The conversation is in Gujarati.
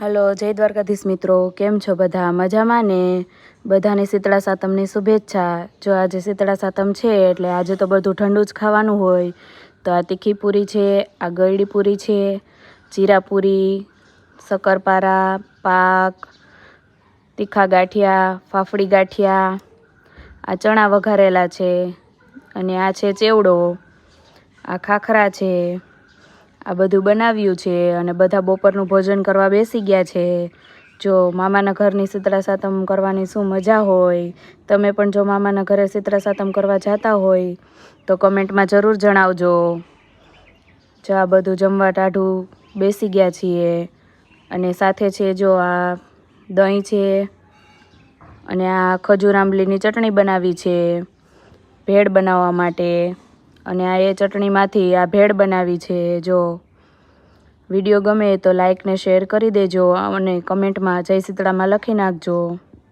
હાલો, જય દ્વારકાધીશ મિત્રો. કેમ છો બધા? મજામાં ને? બધાને શીતળા સાતમની શુભેચ્છા. જો આજે શીતળા સાતમ છે, એટલે આજે તો બધું ઠંડુ જ ખાવાનું હોય. તો આ તીખી પૂરી છે, આ ગળડી પૂરી છે, જીરા પૂરી, શક્કરપારા, પાક, તીખા ગાંઠિયા, ફાફડી ગાંઠિયા, આ ચણા વઘારેલા છે, અને આ છે ચેવડો, આ ખાખરા છે. આ બધું બનાવ્યું છે અને બધા બપોરનું ભોજન કરવા બેસી ગયા છે. જો મામાના ઘરની શીતળા સાતમ કરવાની શું મજા હોય? તમે પણ જો મામાના ઘરે શીતળા સાતમ કરવા જતા હોય, તો કમેન્ટમાં જરૂર જણાવજો. જો આ બધું જમવા ટાઢું બેસી ગયા છીએ અને સાથે છે જો આ દહીં છે અને આ ખજૂર આંબલીની ચટણી બનાવી છે, ભેળ બનાવવા માટે. અને આ એ ચટણીમાંથી આ ભેળ બનાવી છે. જો વીડિયો ગમે તો લાઇકને શેર કરી દેજો અને કમેન્ટમાં જય શીતળામાં લખી નાખજો.